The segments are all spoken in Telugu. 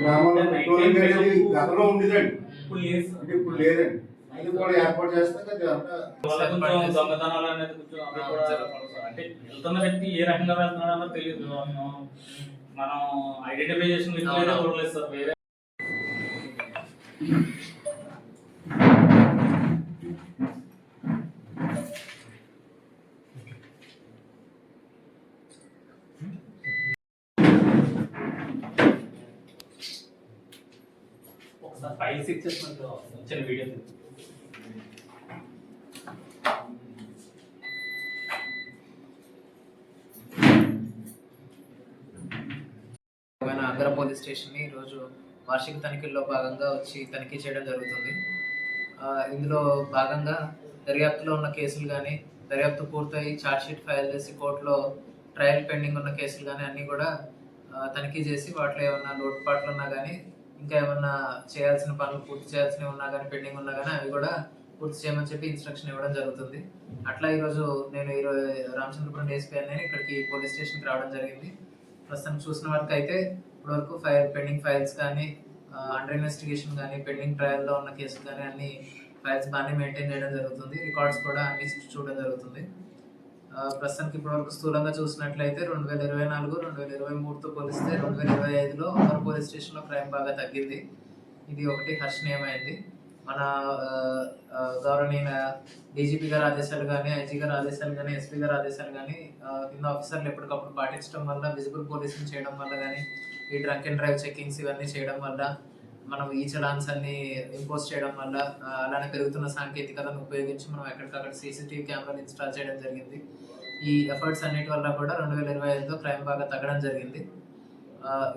గ్రామంలో పెట్రోలింగ్ అనేది గతంలో ఉండేదండి. ఇప్పుడు లేదు సార్. అంటే ఇప్పుడు లేదండి. అది కూడా ఏర్పాటు చేస్తే అది అంతా వాళ్ళ కొంచెం దొంగతనాలు అనేది కొంచెం అవి కూడా అంటే వెళ్తున్న వ్యక్తి ఏ రకంగా వెళ్తున్నాడో తెలియదు. మనం ఐడెంటిఫికేషన్ అయితే చూడలేదు సార్. వేరే ఒకసారి ఫైవ్ సిక్స్ వచ్చిన వీడియో ఆగ్రా ఆంధ్ర పోలీస్ స్టేషన్ని ఈరోజు వార్షిక తనిఖీల్లో భాగంగా వచ్చి తనిఖీ చేయడం జరుగుతుంది. ఇందులో భాగంగా దర్యాప్తులో ఉన్న కేసులు కానీ దర్యాప్తు పూర్తయి ఛార్జ్షీట్ ఫైల్ చేసి కోర్టులో ట్రయల్ పెండింగ్ ఉన్న కేసులు కానీ అన్నీ కూడా తనిఖీ చేసి వాటిలో ఏమన్నా లోటుపాట్లు ఉన్నా కానీ ఇంకా ఏమన్నా చేయాల్సిన పనులు పూర్తి చేయాల్సినవి ఉన్నా కానీ పెండింగ్ ఉన్నా కానీ అవి కూడా పూర్తి చేయమని చెప్పి ఇన్స్ట్రక్షన్ ఇవ్వడం జరుగుతుంది. అట్లా ఈరోజు నేను ఈరోజు రామచంద్రపురం డిఎస్పీ అనే ఇక్కడికి పోలీస్ స్టేషన్కి రావడం జరిగింది. ప్రస్తుతం చూసిన వరకు అయితే ఇప్పటివరకు ఫైల్ పెండింగ్ ఫైల్స్ కానీ అండర్ ఇన్వెస్టిగేషన్ కానీ పెండింగ్ ట్రయల్లో ఉన్న కేసులు కానీ అన్ని ఫైల్స్ బాగానే మెయింటైన్ చేయడం జరుగుతుంది. రికార్డ్స్ కూడా అన్ని చూడడం జరుగుతుంది. ప్రస్తుతానికి ఇప్పటివరకు స్థూలంగా చూసినట్లయితే రెండు వేల ఇరవై నాలుగు రెండు వేల ఇరవై మూడుతో పోలిస్తే రెండు వేల ఇరవై ఐదులో ఒకరు పోలీస్ స్టేషన్లో క్రైమ్ బాగా తగ్గింది. ఇది ఒకటి హర్షణీయమైంది. మన గౌరవనీయ డీజీపీ గారి ఆదేశాలు కానీ ఐజీ గారి ఆదేశాలు కానీ ఎస్పీ గారి ఆదేశాలు కానీ కింద ఆఫీసర్లు ఎప్పటికప్పుడు పాటించడం వల్ల విజిబుల్ పోలీసింగ్ చేయడం వల్ల కానీ ఈ డ్రంక్ అండ్ డ్రైవ్ చెకింగ్స్ ఇవన్నీ చేయడం వల్ల మనం ఈ చలాన్స్ అన్ని ఇంపోజ్ చేయడం వల్ల అలానే పెరుగుతున్న సాంకేతికతను ఉపయోగించి మనం ఎక్కడికక్కడ సీసీటీవీ కెమెరాలు ఇన్స్టాల్ చేయడం జరిగింది. ఈ ఎఫర్ట్స్ అన్నిటి వల్ల కూడా రెండు వేల ఇరవై ఐదులో క్రైమ్ బాగా తగ్గడం జరిగింది.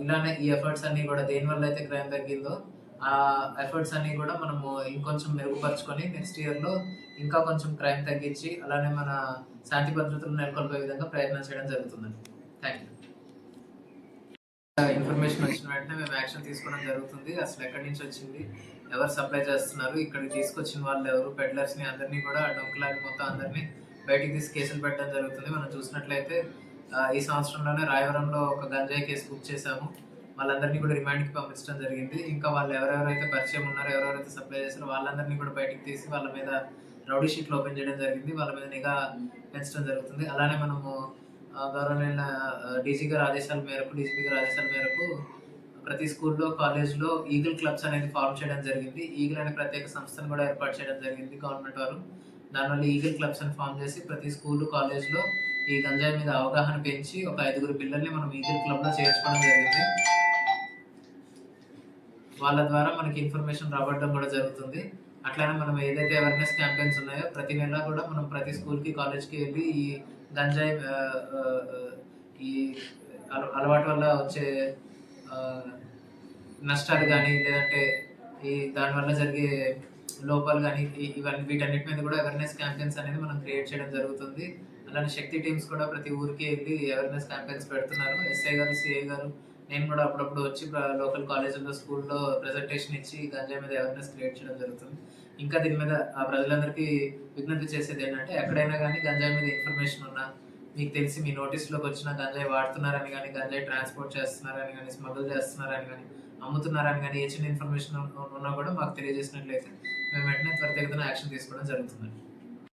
ఇలానే ఈ ఎఫర్ట్స్ అన్ని కూడా దేని వల్ల అయితే క్రైమ్ తగ్గిందో ఆ ఎఫర్ట్స్ అన్ని కూడా మనము ఇంకొంచెం మెరుగుపరుచుకొని నెక్స్ట్ ఇయర్లో ఇంకా కొంచెం క్రైమ్ తగ్గించి అలానే మన శాంతి భద్రతలు నెలకొల్పే విధంగా ప్రయత్నం చేయడం జరుగుతుందండి. థ్యాంక్ యూ ఇన్ఫర్మేషన్ వచ్చిన వెంటనే మేము యాక్షన్ తీసుకోవడం జరుగుతుంది. అసలు ఎక్కడి నుంచి వచ్చింది? ఎవరు సప్లై చేస్తున్నారు? ఇక్కడికి తీసుకొచ్చిన వాళ్ళు ఎవరు? పెడ్లర్స్ని అందరినీ కూడా డొంకలాగి మొత్తం అందరినీ బయటికి తీసి కేసులు పెట్టడం జరుగుతుంది. మనం చూసినట్లయితే ఈ సంవత్సరంలోనే రాయవరంలో ఒక గంజాయి కేసు బుక్ చేశాము. వాళ్ళందరినీ కూడా రిమాండ్కి పంపించడం జరిగింది. ఇంకా వాళ్ళు ఎవరెవరైతే పరిచయం ఉన్నారో ఎవరెవరైతే సప్లై చేస్తారో వాళ్ళందరినీ కూడా బయటికి తీసి వాళ్ళ మీద రౌడీ షీట్లు ఓపెన్ చేయడం జరిగింది. వాళ్ళ మీద నిఘా పెంచడం జరుగుతుంది. అలానే మనము గవర్నమెంట్ గౌరవనీయ డీజీ గారి ఆదేశాల మేరకు డీజీపీ గారి ఆదేశాల మేరకు ప్రతి స్కూల్లో కాలేజ్లో ఈగిల్ క్లబ్స్ అనేది ఫామ్ చేయడం జరిగింది. ఈగిల్ అనే ప్రత్యేక సంస్థను కూడా ఏర్పాటు చేయడం జరిగింది గవర్నమెంట్ వారు. దానివల్ల ఈగిల్ క్లబ్స్ అని ఫామ్ చేసి ప్రతి స్కూల్ కాలేజ్లో ఈ గంజాయి మీద అవగాహన పెంచి ఒక ఐదుగురు పిల్లల్ని మనం ఈగిల్ క్లబ్లో చేర్చుకోవడం జరిగింది. వాళ్ళ ద్వారా మనకి ఇన్ఫర్మేషన్ రాబట్టడం కూడా జరుగుతుంది. అట్లానే మనం ఏదైతే అవేర్నెస్ క్యాంపెయిన్స్ ఉన్నాయో ప్రతి నెల కూడా మనం ప్రతి స్కూల్కి కాలేజ్కి వెళ్ళి ఈ గంజాయి ఈ అల- అలవాటు వల్ల వచ్చే నష్టాలు కానీ లేదంటే ఈ దానివల్ల జరిగే లోపాలు కానీ ఇవన్నీ వీటన్నిటి మీద కూడా అవేర్నెస్ క్యాంపెయిన్స్ అనేది మనం క్రియేట్ చేయడం జరుగుతుంది. అలానే శక్తి టీమ్స్ కూడా ప్రతి ఊరికి వెళ్ళి అవేర్నెస్ క్యాంపెయిన్స్ పెడుతున్నారు. ఎస్ఐ గారు సిఐ గారు నేను కూడా అప్పుడప్పుడు వచ్చి లోకల్ కాలేజీల్లో స్కూల్లో ప్రెజెంటేషన్ ఇచ్చి గంజాయి మీద అవేర్నెస్ క్రియేట్ చేయడం జరుగుతుంది. ఇంకా దీని మీద ఆ ప్రజలందరికీ విజ్ఞప్తి చేసేది ఏంటంటే ఎక్కడైనా కానీ గంజాయి మీద ఇన్ఫర్మేషన్ ఉన్నా మీకు తెలిసి మీ నోటీస్లోకి వచ్చిన గంజాయి వాడుతున్నారని కానీ గంజాయి ట్రాన్స్పోర్ట్ చేస్తున్నారని కానీ స్మగుల్ చేస్తున్నారని కానీ అమ్ముతున్నారని కానీ ఏ చిన్న ఇన్ఫర్మేషన్ ఉన్నా కూడా మాకు తెలియజేసినట్లయితే మేము వెంటనే త్వరితగతిన యాక్షన్ తీసుకోవడం జరుగుతుందండి